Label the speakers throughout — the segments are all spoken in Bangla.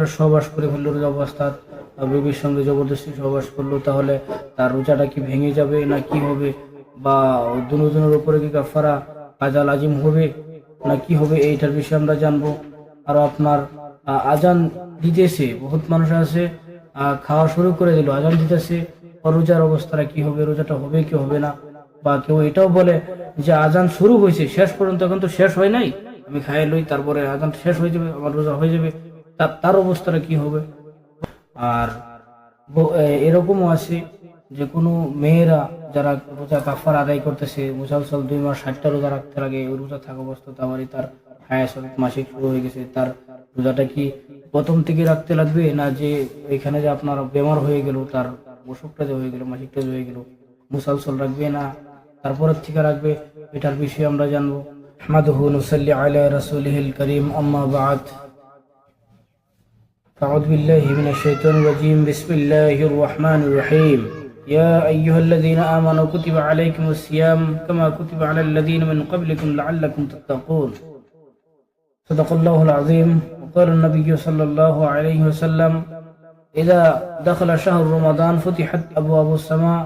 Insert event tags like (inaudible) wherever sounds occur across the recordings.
Speaker 1: সহবাস করে ফেলল রোজা অবস্থাত বা বিবির সঙ্গে জবরদস্তি সহবাস করল, তাহলে তার রোজাটা কি ভেঙে যাবে না কি হবে? বা দুজনের উপরে কি কাফারা কাজা লাজিম হবে না কি হবে? এইটার বিষয়ে আমরা জানব। আর আপনার আজান দিতেছে, বহুত মানুষ আছে খাওয়া শুরু করে দিল, আজান দিতেছে। রোজার অবস্থাটা কি হবে? রোজাটা হবে কি হবে না? বা কেউ এটাও বলে যে আজান শুরু হয়েছে, শেষ পর্যন্ত এখন তো শেষ হয় নাই। আমি খাই লই, তারপরে আজান শেষ হয়ে যাবে, আমার রোজা হয়ে যাবে। তার অবস্থাটা কি হবে? আর এরকমও আছে যে কোনো মেয়েরা যারা রোজা কাফার আদায় করতেছে, মুসালসল দুই মাস, ষাটটা রোজা রাখতে লাগে রোজা থাকা অবস্থা তারপরে তার হায়াস মাসিক শুরু হয়ে গেছে। তার রোজাটা কি প্রথম থেকে রাখতে লাগবে? না যে এখানে যে আপনার বেমার হয়ে গেল, তার অসুখটা যে হয়ে গেল, মাসিকটা যে হয়ে গেল, মুসালসল রাখবে না? তারপরের থেকে রাখবে? এটার বিষয়ে আমরা জানব। আহমাদহু নুসাল্লি আলা রাসূলিহিল করিম, আম্মা বাদ। أعوذ بالله من الشيطان الرجيم بسم الله الرحمن الرحيم يا أيها الذين آمنوا كتب عليكم الصيام كما كتب على الذين من قبلكم لعلكم تتقون صدق الله العظيم وقال النبي صلى الله عليه وسلم إذا دخل شهر رمضان فتحت أبواب السماء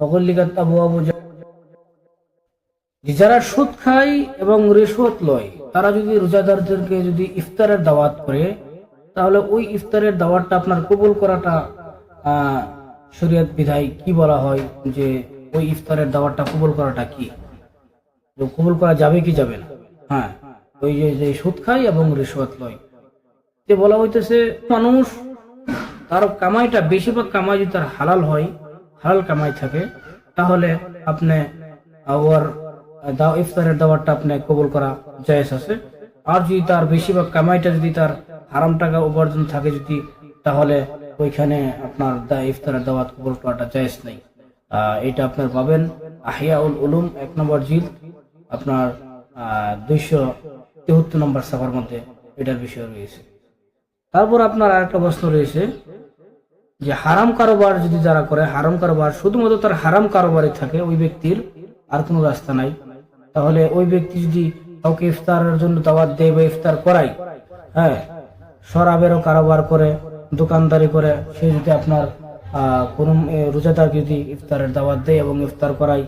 Speaker 1: وغلقت أبواب جهنم যে যারা সুদ খায় এবং রিশওয়াত লয় তারা যদি রোজাদারদেরকে যদি ইফতারের দাওয়াত করে তাহলে ওই ইফতারের দাওয়াতটা আপনার কবুল করাটা শরীয়ত বিধায় কি বলা হয় যে ওই ইফতারের দাওয়াতটা কবুল করাটা কি? কবুল করা যাবে কি যাবে না? হ্যাঁ ওই যে সুদ খায় এবং রিশওয়াত লয়। যে বলা হইতেছে, মানুষ তার কামাইটা, বেশিরভাগ কামাই যদি তার হালাল হয়, হালাল কামাই থাকে, তাহলে আপনি ওর ইফতারের দাওয়াতটা আপনি কবুল করা জায়েজ আছে। আর যদি তার বেশিরভাগ কামাইটা যদি তার হারাম টাকা উপার্জন থাকে যদি, তাহলে ওইখানে আপনার ইফতারের দাওয়াত কবুল করাটা জায়েজ নেই। এটা আপনার পাবেন আহিয়াউল উলুম, এক নম্বর জিল, আপনার দুইশো তেহত্তর নম্বর সাফার মধ্যে এটার বিষয় রয়েছে। তারপর আপনার আরেকটা প্রশ্ন রয়েছে যে, হারাম কারোবার যদি যারা করে, হারাম কারোবার শুধুমাত্র তার হারাম কারোবারে থাকে, ওই ব্যক্তির আর কোনো রাস্তা নাই। তাহলে ওই ব্যক্তি যদি কাউকে ইফতারের জন্য দাওয়াত দেয় বা ইফতার করায় হ্যাঁ শরাবেরও কারোবার করে, দোকানদারি করে, সে যদি আপনার কোনো রোজাদার যদি ইফতারের দাওয়াত দেয় এবং ইফতার করায়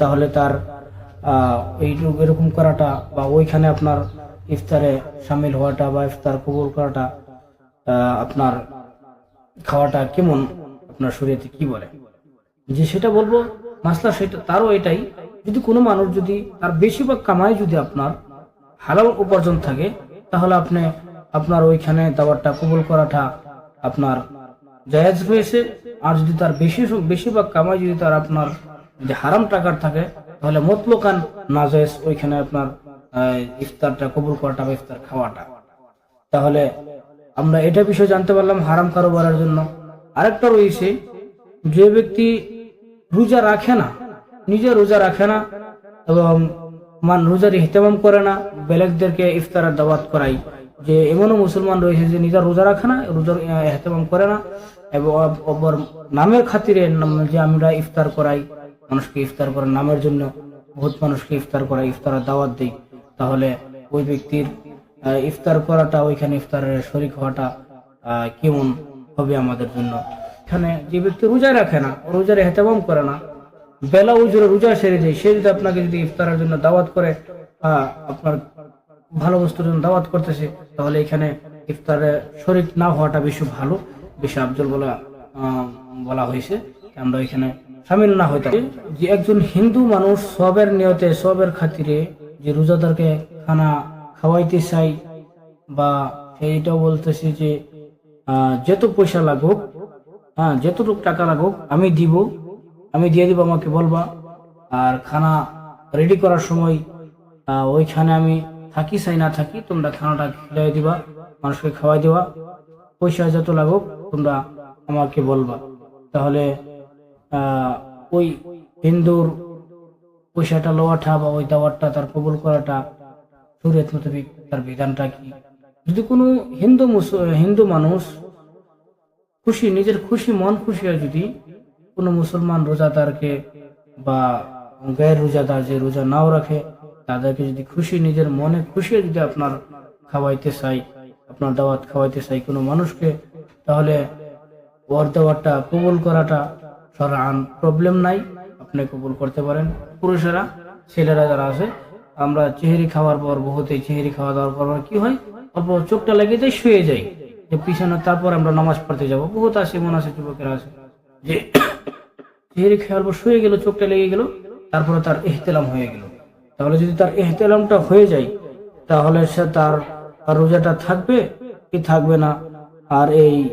Speaker 1: তাহলে তার এই এরকম করাটা বা ওইখানে আপনার ইফতারে সামিল হওয়াটা বা ইফতার কবুল করাটা আপনার খাওয়াটা কেমন? আপনার শরীরে কি বলে? যে সেটা বলব, মাসলা সেটা তারও এটাই, যদি কোনো মানুষ যদি তার বেশিরভাগ কামাই যদি আপনার হালাল উপার্জন থাকে, তাহলে আপনি আপনার ওইখানে দাবারটা কবুল করাটা আপনার জায়েজ হয়েছে আর যদি তার বেশি বেশিরভাগ কামাই যদি তার আপনার যদি হারাম টাকার থাকে, তাহলে মতলোকান না জায়েজ ওইখানে আপনার ইফতারটা কবুল করাটা বা ইফতার খাওয়াটা। তাহলে আমরা এটা বিষয় জানতে পারলাম হারাম কারোবারের জন্য। আরেকটা রয়েছে, যে ব্যক্তি রোজা রাখে না, নিজে রোজা রাখে না এবং মান রোজার ইহতেমাম করে না, বেলেগদেরকে ইফতারের দাওয়াত করাই। যে এমনও মুসলমান রয়েছে যে নিজের রোজা রাখে না, রোজার ইহতেমাম করে না এবং অপর নামের খাতিরে যে আমরা ইফতার করাই, মানুষকে ইফতার করার নামের জন্য, বহুত মানুষকে ইফতার করাই, ইফতারের দাওয়াত দেই, তাহলে ওই ব্যক্তির ইফতার করাটা, ওইখানে ইফতারের শরিক হওয়াটা কেমন হবে আমাদের জন্য? এখানে যে ব্যক্তি রোজা রাখে না, রোজার হেতাবাম করে না, বেলা উজরে রোজা সেরে যায় সে যদি আপনাকে যদি ইফতারের জন্য দাওয়াত করে আপনার ভালো বস্তুর জন্য দাওয়াত করতেছে, তাহলে এখানে ইফতারে শরিক না হওয়াটা বেশি ভালো, বেশি আফজল বলা বলা হয়েছে আমরা এখানে সামিল না হইতে যে একজন হিন্দু মানুষ সবের নিয়তে, সবের খাতিরে যে রোজাদারকে খানা খাওয়াইতে চাই বা এইটাও বলতেছে যে যত পয়সা লাগুক হ্যাঁ যতটুকু টাকা লাগুক, আমি দিব, আমি দিয়ে দিব, আমাকে বলবা। আর খানা রেডি করার সময় ওইখানে আমি থাকি, চাই না থাকি, তোমরা খানাটা খেয়ে দিবা, মানুষকে খাওয়াই দিবা, পয়সা যত লাগুক, তোমরা আমাকে বলবা। তাহলে ওই হিন্দুর পয়সাটা লওয়াটা বা ওই দাওয়াতটা তার কবুল করাটা শরীয়ত মোতাবেক তার বিধানটা কি? যদি কোনো হিন্দু হিন্দু মানুষ খুশি, নিজের খুশি, মন খুশি হয় যদি কোনো মুসলমান রোজাদারকে বা গায়ের রোজাদার যে রোজা নাও রাখে তাদেরকে যদি খুশি, নিজের মনে খুশি যদি আপনার খাওয়াইতে চাই, আপনার দাওয়াত খাওয়াইতে চাই কোনো মানুষকে, তাহলে ওর দাওয়াতটা কবুল করাটা সরান। প্রবলেম নাই, আপনি কবুল করতে পারেন। পুরুষেরা, ছেলেরা যারা আছে, আমরা চেহারি খাওয়ার পর বহুতেই চেহারি খাওয়া দাওয়ার পর কি হয়? অল্প চোখটা লেগে যায় শুয়ে যাই যে পিছনে তারপর আমরা নামাজ পড়তে যাব। বহুত আছে মনে আছে, যুবকেরা আছে, যে (coughs) চেহারি খাওয়ার পর শুয়ে গেল, চোখটা লেগে গেল, তারপরে তার এহতেলাম হয়ে গেল। তাহলে যদি তার এহতেলামটা হয়ে যায়, তাহলে সে তার রোজাটা থাকবে কি থাকবে না? আর এই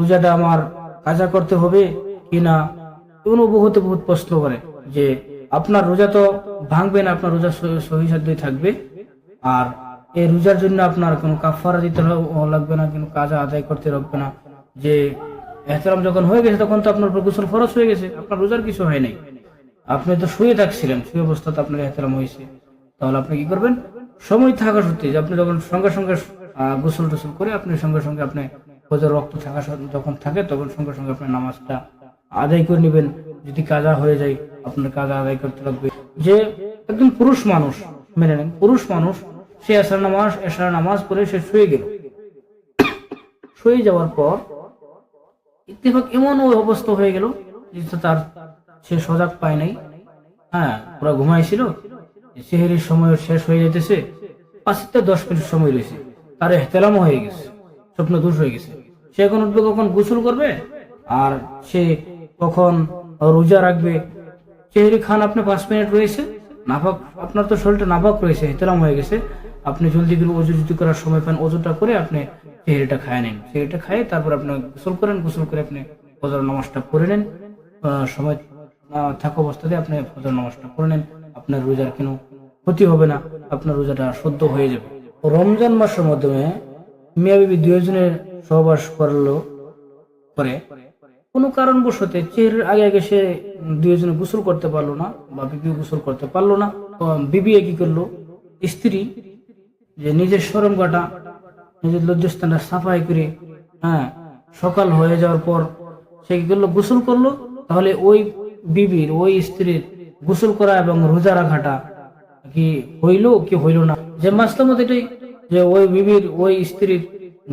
Speaker 1: রোজাটা আমার কাজা করতে হবে কি না? এগুলো বহুত প্রশ্ন করে যে আপনার রোজা তো ভাঙবে না, আপনার রোজা সহি- সহি থাকবে। আর এই রোজার জন্য আপনার কোনো কাফারা দিতে লাগবে না, কোনো কাজা আদায় করতে লাগবে না। যে এহতারাম যখন হয়ে গেছে, তখন তো আপনার গোসল ফরজ হয়ে গেছে, আপনার রোজার কিছু হয় নাই। আপনি তো শুয়ে থাকছিলেন, শুয়ে অবস্থাতে আপনার এহতারাম হয়েছে। তাহলে আপনি কি করবেন? সময় থাকা সত্যি যে আপনি যখন সঙ্গে সঙ্গে গোসল টোসল করে আপনি সঙ্গে সঙ্গে আপনি রোজার রক্ত থাকা যখন থাকে তখন সঙ্গে সঙ্গে আপনি নামাজটা আদায় করে নেবেন। যদি কাজা হয়ে যায়, আপনার কাজা আদায় করতে লাগবে। যে একদম পুরুষ মানুষ, মেনে নেন, পুরুষ মানুষ, সে এসার নামাজ এসার নামাজ পড়ে সে শুয়ে গেল। শুয়ে যাওয়ার পর ইত্তেফাক এমন অবস্থা হয়ে গেল যে তার সে সজাগ পায় নাই। হ্যাঁ পুরো ঘুমাইছিল। সেহেরির সময় শেষ হয়ে যেতেছে পাঁচ থেকে দশ মিনিট সময় রয়েছে তার এহতেলাম হয়ে গেছে। স্বপ্ন দোষ হয়ে গেছে। সে এখন উঠবে কখন? গোসল করবে? আর সে কখন রোজা রাখবে? চেহারি খান, আপনি পাঁচ মিনিট রয়েছে। নাফাক, আপনার তো শরীরটা নাফাক রয়েছে, এহতেলাম হয়ে গেছে। আপনি জলদি করে ওজু যদি করার সময় পান ওজুটা করে আপনি চেহারিটা খায় নেন। চেহারিটা খায় তারপর আপনি গোসল করেন। গোসল করে আপনি ফজর নামাজটা পড়ে নেন। সময় থাকা অবস্থাতে আপনি ফজর নামাজটা পড়ে নেন, আপনার রোজার কোনো ক্ষতি হবে না, আপনার রোজাটা শুদ্ধ হয়ে যাবে। রমজান মাসের মাধ্যমে মিয়া বিবি দুজনের সহবাস করল করে কোনো কারণবশতে চেহারের আগে আগে সে দুইজনে গোসল করতে পারল না বা বিবি গোসল করতে পারল না। বিবি কি করল? স্ত্রী যে নিজের সরম কাটা, নিজের লজ্জাস্থানটা সাফাই করে হ্যাঁ সকাল হয়ে যাওয়ার পর সে কি করল? গোসল করল। তাহলে ওই বিবির ওই স্ত্রীর গোসল করা এবং রোজা রাখাটা কি হইল কি হইল না? যে মাসলাম এটাই যে ওই বিবির ওই স্ত্রীর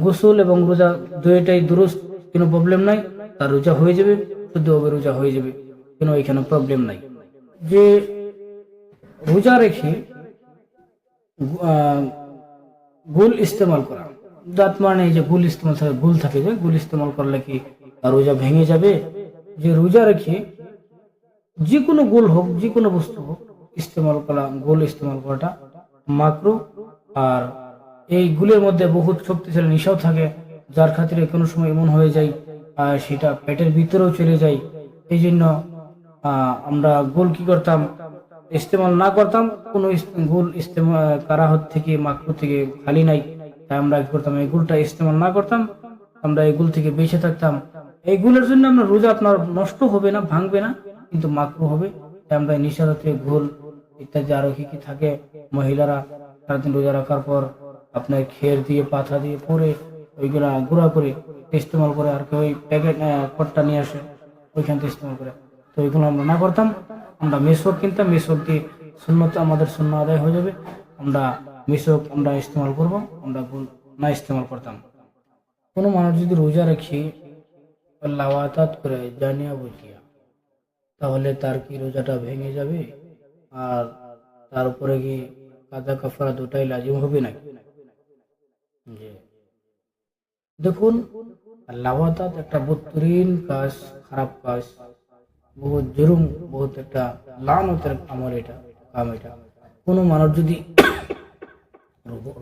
Speaker 1: গোসল এবং রোজা দুইটাই দুরুস্ত, কোনো প্রবলেম নাই, তার রোজা হয়ে যাবে, শুদ্ধভাবে রোজা হয়ে যাবে, কোনো এখানে প্রবলেম নাই। যে রোজা রেখে গুল ইস্তেমাল করা দাঁত মানে যে গুল ইস্তেমাল থাকে গুল থাকে যে, গুল ইস্তেমাল করলে কি রোজা ভেঙে যাবে? যে রোজা রেখে যে কোনো গোল হোক যে কোনো বস্তু হোক, ইস্তেমাল করা, গোল ইস্তেমাল করাটা মাকরু। আর এই গুলের মধ্যে বহুত শক্তিশালী নেশাও থাকে, যার খাতিরে কোনো সময় এমন হয়ে যায় আর সেটা পেটের ভিতরেও চলে যায়। এই জন্য আমরা গোল কি করতাম, ইস্তেমাল না করতাম, কোনো গোল ইস্তেমাল কারাহত থেকে, মাকরু থেকে খালি নাই। তাই আমরা কি করতাম, এই গুলটা ইস্তেমাল না করতাম, আমরা এই গুল থেকে বেঁচে থাকতাম। এই গুলের জন্য আমরা রোজা আপনার নষ্ট হবে না, ভাঙবে না। কিন্তু মাকরু হবে। আমরা নিশা জাতীয় ঘোল ইত্যাদি আরও কি কি থাকে? মহিলারা সারাদিন রোজা রাখার পর আপনার খের দিয়ে পাথা দিয়ে পরে ওইগুলা গুঁড়া করে ইস্তেমাল করে আর কেউ ওই প্যাকেট কটটা নিয়ে আসে, ওইখান থেকে ইস্তেমাল করে। তো ওইগুলো আমরা না করতাম। আমরা মেসক কিনতাম মেসক দিয়ে শূন্যত আমাদের শূন্য আদায় হয়ে যাবে। আমরা মেসক আমরা ইস্তেমাল করব, আমরা না ইস্তেমাল করতাম। কোনো মানুষ যদি রোজা রাখি লাওয়াতাত করে জানিয়া বুঝিয়া। তাহলে তার কি রোজাটা ভেঙে যাবে? আর তার উপরে কি কাদা কাফারা দুটাই লাজিম হবে নাকি। দেখুন, লাওয়াতাত একটা বদতরিন কাজ, খারাপ কাজ, বহুত জরুম, বহুত একটা লানতের আমল এটা, কাম এটা। কোনো মানুষ যদি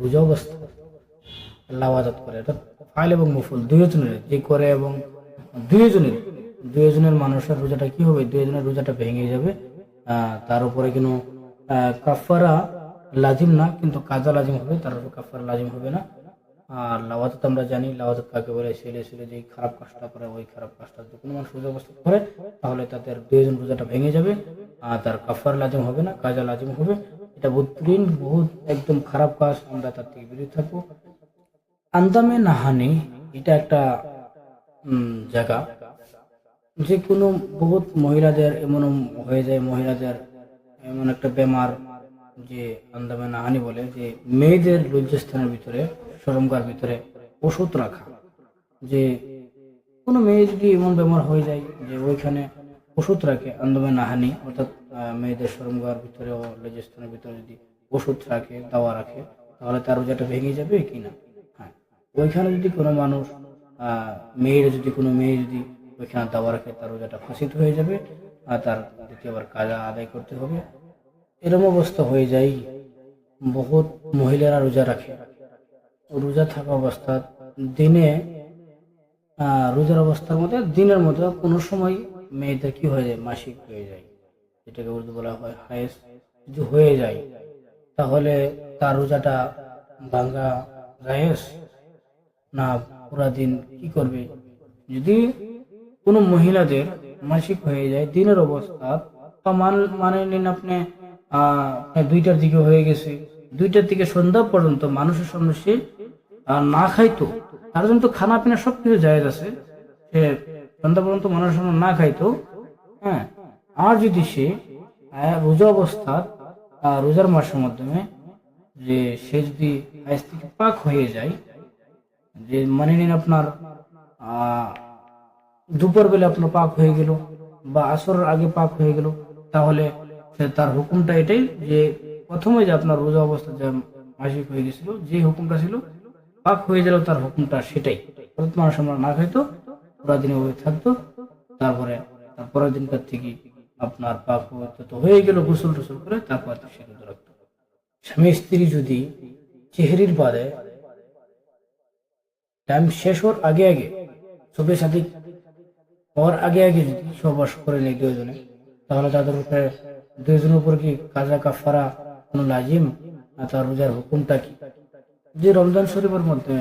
Speaker 1: রোজা অবস্থা লাওয়াজাত করে, এটা ফাইল এবং মুফুল, দুইজনের, যে করে এবং দুইজনের দুইজনের মানুষের রোজাটা কি হবে? দুইজনের রোজাটা ভেঙে যাবে। তার উপরে কোনো কাফারা লাজিম না, কিন্তু কাজা লাজিম হবে, তার উপর কাফারা লাজিম হবে না। আর লাওয়াত আমরা জানি লাওয়াত কাকে বলে? ছেলে ছেলে যে খারাপ কাজটা করে, ওই খারাপ কাজটা যদি কোনো মানুষ রোজা অবস্থা করে, তাহলে তাদের দুইজন রোজাটা ভেঙে যাবে। আর তার কাফার লাজিম হবে না, কাজা লাজিম হবে। এটা বুদ্ধিন বহুত একদম খারাপ কাজ, আমরা তার থেকে বিরত থাকব। আন্দামে নাহানি, এটা একটা জায়গা। যে কোনো বহুত মহিলাদের এমন হয়ে যায়, মহিলাদের এমন একটা বেমার যে আন্দামে নাহানি বলে যে মেয়েদের লজ্জাস্থানের ভিতরে, সরমগার ভিতরে ওষুধ রাখা। যে কোনো মেয়ে যদি এমন বেমার হয়ে যায় যে ওইখানে ওষুধ রাখে আন্দোলন নাহানি অর্থাৎ মেয়েদের সরমগার ভিতরে ও লেজস্থানের ভিতরে যদি ওষুধ রাখে, দাওয়া রাখে, তাহলে তার রোজাটা ভেঙে যাবে কি না? হ্যাঁ। ওইখানে যদি কোনো মানুষ মেয়ের যদি, কোনো মেয়ে যদি ওইখানে দাওয়া রাখে তার রোজাটা ফাঁসিত হয়ে যাবে আর তার দ্বিতীয়বার কাজা আদায় করতে হবে। এরম অবস্থা হয়ে যায়, বহুত মহিলারা রোজা রাখে। রোজা থাকা অবস্থা দিনে রোজার অবস্থার মধ্যে দিনের মধ্যে কোনো সময় মেয়েদের কি হয়ে যায়? মাসিক হয়ে যায়। যেটাকে উর্দু বলা হয় হায়েস। যদি হয়ে যায়, তাহলে তার রোজাটা ভাঙ্গা রায়েস না, পুরা দিন কি করবে? যদি কোনো মহিলাদের মাসিক হয়ে যায়, দিনের অবস্থা মান- মানে নিন আপনি দুইটার দিকে হয়ে গেছে। দুইটার দিকে সন্ধ্যা পর্যন্ত মানুষের সামনে সে না খাইতো। তার জন্য তো খানা পিনা সবকিছু জায়েজ আছে। সে সন্ধ্যা পর্যন্ত মানুষের সামনে না খাইতো। হ্যাঁ আর যদি সে রোজা অবস্থা রোজার মাসের মাধ্যমে যে সে যদি পাক হয়ে যায়, যে মানে নিন আপনার দুপুর বেলা আপনার পাক হয়ে গেল বা আসরের আগে পাক হয়ে গেল, তাহলে তার হুকুমটা এটাই যে প্রথমে যে আপনার রোজা অবস্থা যে মাসিক হয়ে গেছিল, যে হুকুমটা ছিল, পাক হয়ে গেল তার হুকুমটা সেটাই। মানুষ আমরা না খাইতো পুরা দিনে ওই থাকতো, তারপরে পরের দিনকার থেকে আপনার পাক তো হয়ে গেল, গোসল টুসল করে তারপর সে রাখতো স্বামী স্ত্রী যদি চেহারির বাদে টাইম শেষ হওয়ার আগে আগে চোখের সাথে হওয়ার আগে আগে সহবাস করে নেই দুজনে তাহলে তাদের উপরে দুজনের উপর কি কাজা কাফারা কোনো লাজিম? আর তার রোজার হুকুমটা কি? যে রমজান শরীফের মধ্যে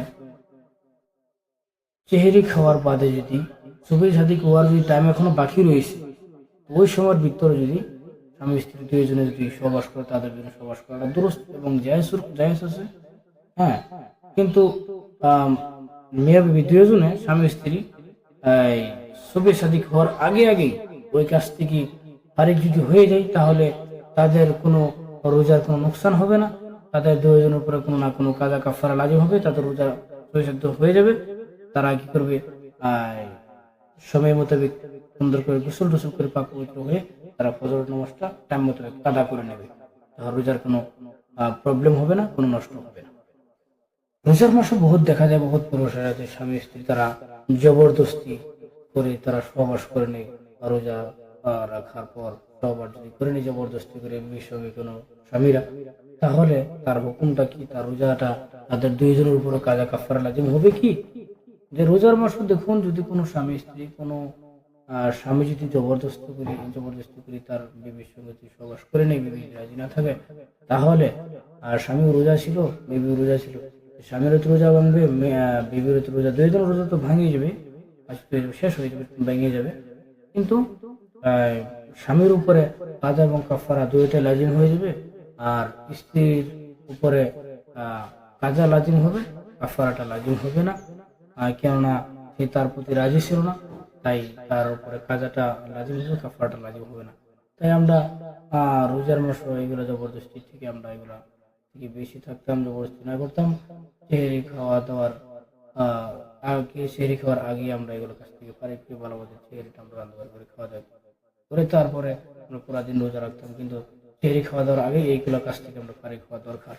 Speaker 1: চেহারি খাওয়ার বাদে যদি চোখের সাথে হওয়ার যদি টাইম এখনও বাকি রয়েছে, ওই সময়ের ভিতরে যদি স্বামী স্ত্রী দুইজনে যদি সহবাস করে, তাদের জন্য সহবাস করাটা দুরস্ত এবং জায়স জায়স আছে। হ্যাঁ কিন্তু মেয়ে বিবি দুজনে স্বামী স্ত্রী শুভে সাদিক হওয়ার আগে আগে ওই কাজ থেকে আরেক যদি হয়ে যায়, তাহলে তাদের কোনো রোজার কোনো নোকসান হবে না। তাদের দুজনের উপরে কোনো না কোনো কাজা কাফারা লাজিম হবে, তাদের রোজা পরিশুদ্ধ হয়ে যাবে। তারা কি করবে? সময় মোতাবেক সুন্দর করে গোসল টোসল করে পাক হয়ে তারা ফজর নামাজটা টাইম মোতাবেক আদা করে নেবে। রোজার কোনো প্রবলেম হবে না, কোনো নষ্ট হবে না। রোজার মাসে বহুত দেখা যায়, বহুত পুরুষেরা যে স্বামী স্ত্রী তারা জবরদস্তি করে তারা সহবাস করে নেয় রোজা রাখার পর সহবাস যদি করে নেয় জবরদস্তি করে সঙ্গে কোনো স্বামীরা তাহলে তার হুকুমটা কি? তার রোজাটা তাদের দুইজনের উপরে কাজা কাফারা লাজিম হবে কি? যে রোজার মাসে দেখুন যদি কোনো স্বামী স্ত্রী কোনো স্বামী যদি জবরদস্তি করি জবরদস্তি করি তার বিবির সঙ্গে যদি সহবাস করে নেই বিবি রাজি না থাকে তাহলে আর স্বামী রোজা ছিল বিবি রোজা ছিল। স্বামীরও তো রোজা ভাঙবে তো রোজা দুইজন রোজা তো ভাঙিয়ে যাবে, শেষ হয়ে যাবে, ভেঙে যাবে। কিন্তু স্বামীর উপরে কাজা এবং কাফারা দুইটা লাজিম হয়ে যাবে, আর স্ত্রীর উপরে কাজা লাজিম হবে কাফারাটা লাজিম হবে না। কেননা সে তার প্রতি রাজি ছিল না, তাই তার উপরে কাজাটা লাজিম হবে কাফারাটা লাজিম হবে না। তাই আমরা রোজার মাস এগুলো জবরদস্তি থেকে আমরা এগুলা থেকে বেশি থাকতাম, জবরদস্তি না করতাম। খাওয়া দাওয়ার আগে সেরি খাওয়ার আগে আমরা এগুলো কাছ থেকে পারি একটু ভালো মতো সেহরিটা আমরা রান্না করে খাওয়া দাওয়া করে তারপরে আমরা পুরা দিন রোজা রাখতাম, কিন্তু সেরি খাওয়া দাওয়ার আগে এইগুলো কাছ থেকে আমরা পারি খাওয়া দরকার।